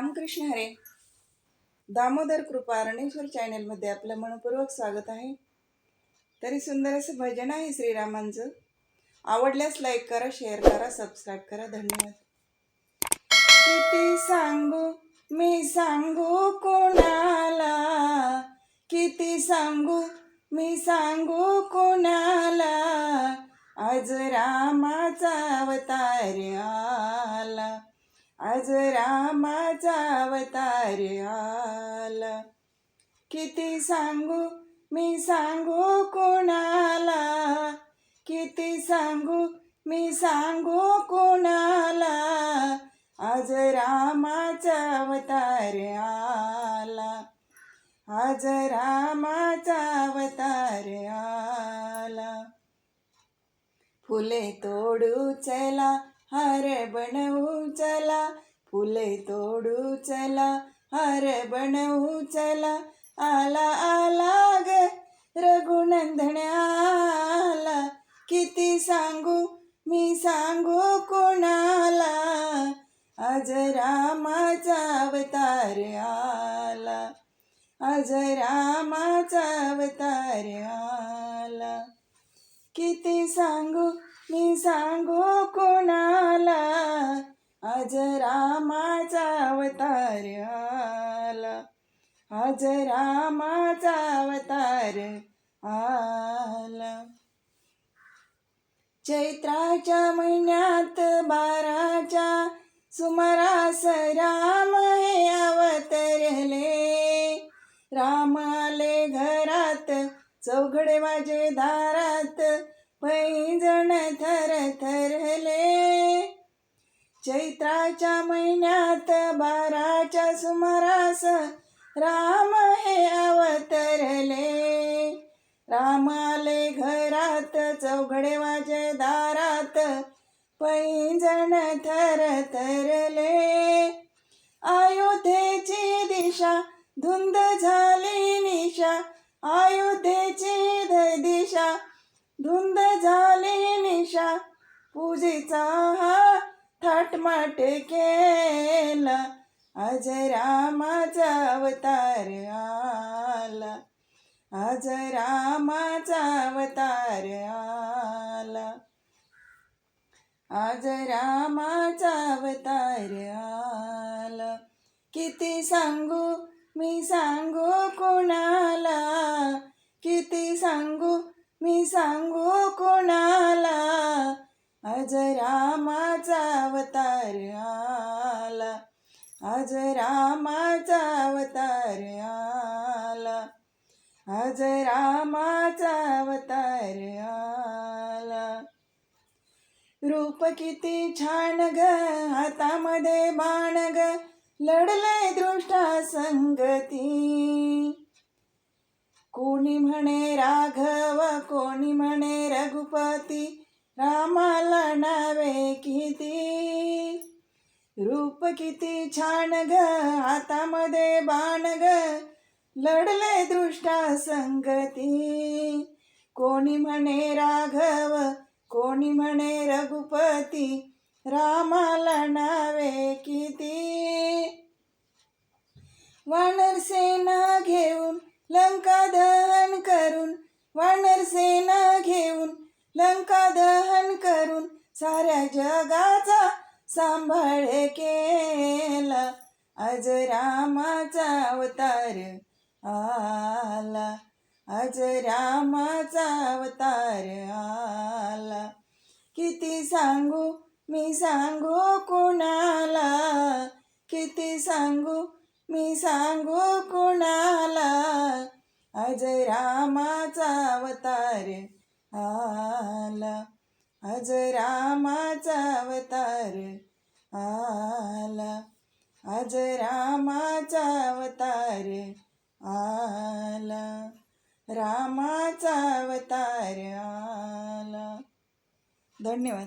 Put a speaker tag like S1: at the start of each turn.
S1: रामकृष्ण हरे. दामोदर कृपा रणेश्वर चॅनेलमध्ये आपलं मनपूर्वक स्वागत आहे. तरी सुंदर असं भजन आहे श्रीरामांचं. आवडल्यास लाईक करा शेअर करा सबस्क्राईब करा. धन्यवाद. किती सांगू मी सांगू कोणाला? किती सांगू मी सांगू कोणाला? आज रामाचा अवतार आज रामाचा अवतार आला. किती सांगू मी सांगू कोणाला? किती सांगू मी सांगू कोणाला? आज रामाचा अवतार आला. आज रामाचा अवतार आला. फुले तोडू चला हार बनवू चला फुले तोडू चला हार बनवू चला आला आला ग रघुनंदण्याला आला. किती सांगू मी सांगू कोणाला? आज रामाचा अवतार आला. आज रामाचा अवतार आला. किती सांगू मी सांगू कोणाला? आज रामाचा अवतार आला. आज रामाचा अवतार आला. चैत्राच्या महिन्यात बाराच्या सुमारास राम हे अवतरले. राम आले घरात चौघडे माझे दारात पैंजण थरले चैत्राच्या महिन्यात बाराच्या सुमारास राम हे अवतरले. राम आले घरात चौघडे वाजे दारात पैंजण थर थरले अयोध्येची दिशा धुंद झाली निशा. अयोध्येची दिशा धुंद झाली पूजेचा हा थाटमाट केला. आज रामाचा अवतार आला. आज रामाचा अवतार आला. आज रामाचा अवतार आला. किती सांगू मी सांगू कोणाला? किती सांगू मी सांगू कोणाला? आज रामाचा अवतार आला. आज रामाचा अवतार आला. आज रामाचा अवतार आला. रूप किती छान ग हातामध्ये बाण ग लढले दृष्टा संगती. कोणी म्हणे राघव कोणी म्हणे रघुपती रामाला नावे किती? रूप किती छान ग हातामध्ये बाण ग. लढले दृष्टा संगती. कोणी म्हणे राघव कोणी म्हणे रघुपती रामाला नावे किती? वानर सेना घेऊन लंका दहन करून वानर सेना लंका दहन करून साऱ्या जगाचा सांभाळ केला. आज रामाचा अवतार आला. आज रामाचा अवतार आला. किती सांगू मी सांगू कोणाला? किती सांगू मी सांगू कोणाला? आज रामाचा अवतार आला. आज रामाचा अवतार आला. आज रामाचा अवतार आला. रामाचा अवतार आला. धन्यवाद.